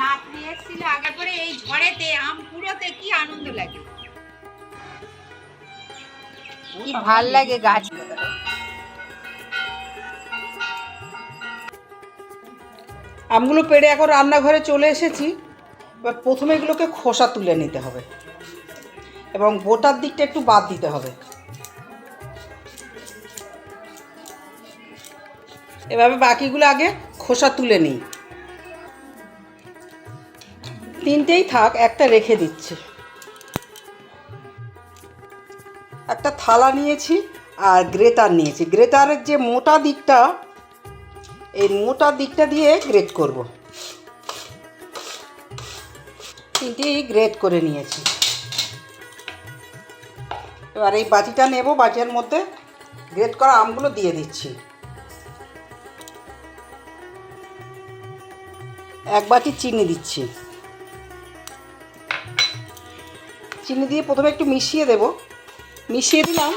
নাতনি এসেছিল? আগে এই ঝড়েতে, আম কুড়োতে কি আনন্দ লাগে? কি ভালো লাগে গাছ আমগুলো পেড়ে এখন রান্নাঘরে চলে এসেছি। এবার প্রথমে এগুলোকে খোসা তুলে নিতে হবে। এবং বোটার দিকটা একটু বাদ দিতে হবে। এভাবে বাকিগুলো আগে খোসা তুলে নিই। তিনটেই থাক, একটা রেখে দিচ্ছি। একটা থালা নিয়েছি আর গ্রেটার নিয়েছি। গ্রেটারের যে মোটা দিকটা, এই মোটা দিকটা দিয়ে গ্রেট করব। তিনটেই গ্রেট করে নিয়েছি। এবার এই বাটিটা নেব, বাটির মধ্যে গ্রেট করা আমগুলো দিয়ে দিচ্ছি। এক বাটি চিনি দিচ্ছি। চিনি দিয়ে প্রথমে একটু মিশিয়ে দেব। মিশিয়ে দিলাম।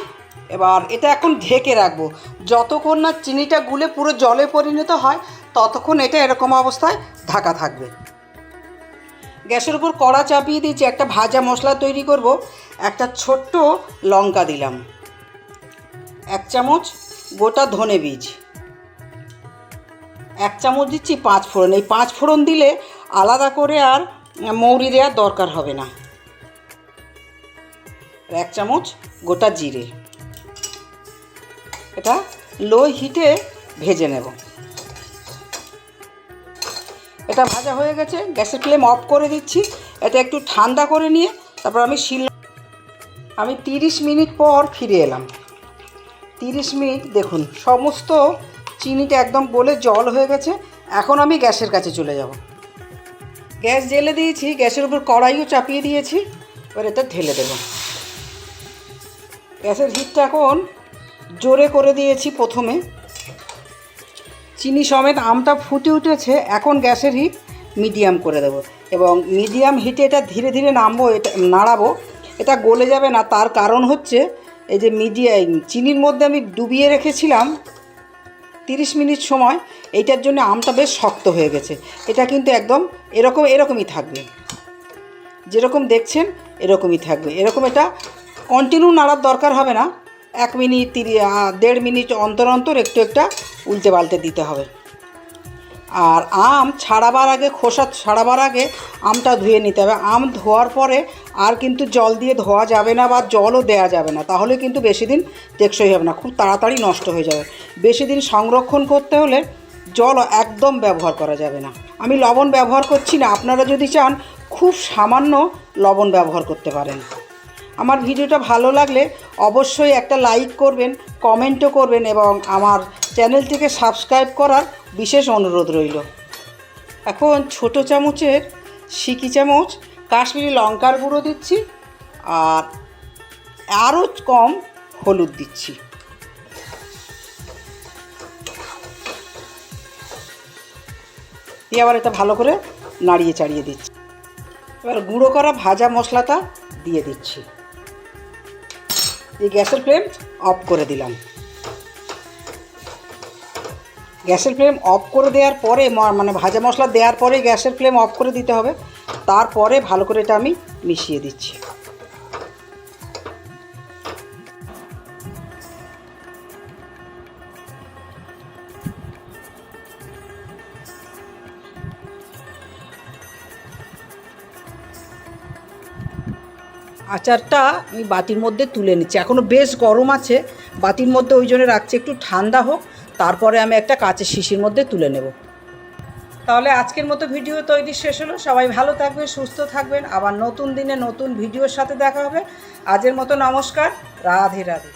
এবার এটা এখন ঢেকে রাখব। যতক্ষণ না চিনিটা গুলে পুরো জলে পরিণত হয়, ততক্ষণ এটা এরকম অবস্থায় ঢাকা থাকবে। গ্যাসের উপর কড়া চাপিয়ে দিয়েছি একটা ভাজা মশলা তৈরি করব। একটা ছোট্ট লঙ্কা দিলাম। এক চামচ গোটা ধনে বীজ। এক চামচ দিচ্ছি পাঁচ ফোড়ন। এই পাঁচ ফোড়ন দিলে আলাদা করে আর মৌরি দেওয়ার দরকার হবে না। আর এক চামচ গোটা জিরে। এটা লো হিটে ভেজে নেব। এটা ভাজা হয়ে গেছে, গ্যাসের ফ্লেম অফ করে দিচ্ছি। এটা একটু ঠান্ডা করে নিয়ে তারপর আমি শিল আমি তিরিশ মিনিট পর ফিরে এলাম। তিরিশ মিনিট, দেখুন, সমস্ত চিনিটা একদম গলে জল হয়ে গেছে। এখন আমি গ্যাসের কাছে চলে যাব। গ্যাস জেলে দিয়েছি, গ্যাসের উপর কড়াইও চাপিয়ে দিয়েছি। এবার এটা ঢেলে দেবো। গ্যাসের হিটটা এখন জোরে করে দিয়েছি প্রথমে। চিনি সমেত আমটা ফুটে উঠেছে, এখন গ্যাসের হিট মিডিয়াম করে দেবো। এবং মিডিয়াম হিটে এটা ধীরে ধীরে নামবো, এটা নাড়াবো, এটা গলে যাবে না। তার কারণ হচ্ছে এই যে মিডিয়া চিনির মধ্যে আমি ডুবিয়ে রেখেছিলাম তিরিশ মিনিট সময়, এইটার জন্য আমটা বেশ শক্ত হয়ে গেছে। এটা কিন্তু একদম এরকম, এরকমই থাকবে। যেরকম দেখছেন, এরকমই থাকবে। এরকম এটা কন্টিনিউ নাড়ার দরকার হবে না। এক মিনিট, তিরি দেড় মিনিট অন্তর অন্তর একটু একটা উল্টে পাল্টে দিতে হবে। আর আম ছাড়াবার আগে, খোসা ছাড়াবার আগে আমটা ধুয়ে নিতে হবে। আম ধোয়ার পরে আর কিন্তু জল দিয়ে ধোয়া যাবে না বা জলও দেওয়া যাবে না। তাহলে কিন্তু বেশি দিন টেকসই হবে না। খুব তাড়াতাড়ি নষ্ট হয়ে যাবে। বেশি দিন সংরক্ষণ করতে হলে জল একদম ব্যবহার করা যাবে না। আমি লবণ ব্যবহার করছি না। আপনারা যদি চান, খুব সামান্য লবণ ব্যবহার করতে পারেন। আমার ভিডিওটা ভালো লাগলে অবশ্যই একটা লাইক করবেন, কমেন্টও করবেন এবং আমার চ্যানেলটিকে সাবস্ক্রাইব করার বিশেষ অনুরোধ রইল। এখন ছোট চামচের সিকি চামচ, কাশ্মীরি লঙ্কার গুঁড়ো দিচ্ছি আর আরও কম হলুদ দিচ্ছি। দিয়ে আবার এটা ভালো করে নাড়িয়ে চাড়িয়ে দিচ্ছি। এবার গুঁড়ো করা ভাজা মশলাটা দিয়ে দিচ্ছি। এই গ্যাসের ফ্লেম অফ করে দিলাম। গ্যাসের ফ্লেম অফ করে দেওয়ার পরে মানে ভাজা মশলা দেওয়ার পরে গ্যাসের ফ্লেম অফ করে দিতে হবে। তারপরে ভালো করে এটা আমি মিশিয়ে দিচ্ছি। আচারটা আমি বাতির মধ্যে তুলে নিচ্ছি। এখনও বেশ গরম আছে বাতির মধ্যে ওই জন্য রাখছি একটু ঠান্ডা হোক, তারপরে আমি একটা কাঁচের শিশির মধ্যে তুলে নেব। তাহলে আজকের মতো ভিডিও তৈরি শেষ হলো। সবাই ভালো থাকবেন, সুস্থ থাকবেন। আবার নতুন দিনে নতুন ভিডিওর সাথে দেখা হবে। আজের মতো নমস্কার, রাধে রাধে।